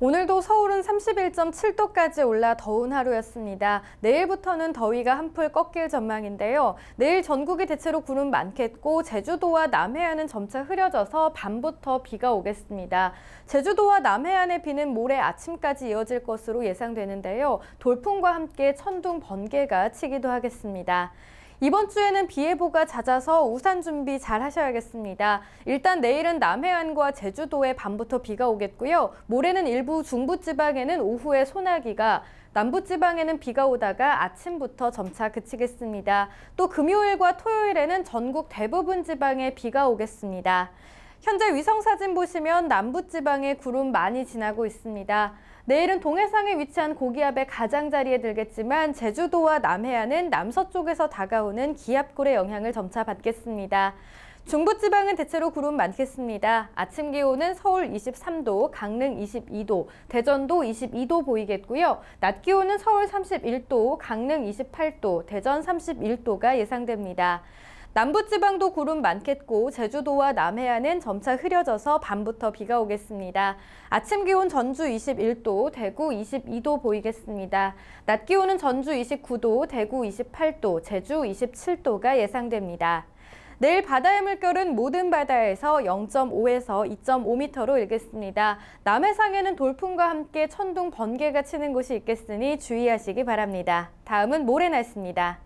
오늘도 서울은 31.7도까지 올라 더운 하루였습니다. 내일부터는 더위가 한풀 꺾일 전망인데요. 내일 전국이 대체로 구름 많겠고 제주도와 남해안은 점차 흐려져서 밤부터 비가 오겠습니다. 제주도와 남해안의 비는 모레 아침까지 이어질 것으로 예상되는데요. 돌풍과 함께 천둥 번개가 치기도 하겠습니다. 이번 주에는 비 예보가 잦아서 우산 준비 잘 하셔야겠습니다. 일단 내일은 남해안과 제주도에 밤부터 비가 오겠고요. 모레는 일부 중부지방에는 오후에 소나기가 남부지방에는 비가 오다가 아침부터 점차 그치겠습니다. 또 금요일과 토요일에는 전국 대부분 지방에 비가 오겠습니다. 현재 위성사진 보시면 남부지방에 구름 많이 지나고 있습니다. 내일은 동해상에 위치한 고기압의 가장자리에 들겠지만 제주도와 남해안은 남서쪽에서 다가오는 기압골의 영향을 점차 받겠습니다. 중부지방은 대체로 구름 많겠습니다. 아침 기온은 서울 23도, 강릉 22도, 대전도 22도 보이겠고요. 낮 기온은 서울 31도, 강릉 28도, 대전 31도가 예상됩니다. 남부지방도 구름 많겠고 제주도와 남해안은 점차 흐려져서 밤부터 비가 오겠습니다. 아침 기온 전주 21도, 대구 22도 보이겠습니다. 낮 기온은 전주 29도, 대구 28도, 제주 27도가 예상됩니다. 내일 바다의 물결은 모든 바다에서 0.5에서 2.5m로 일겠습니다. 남해상에는 돌풍과 함께 천둥 번개가 치는 곳이 있겠으니 주의하시기 바랍니다. 다음은 모레 날씨입니다.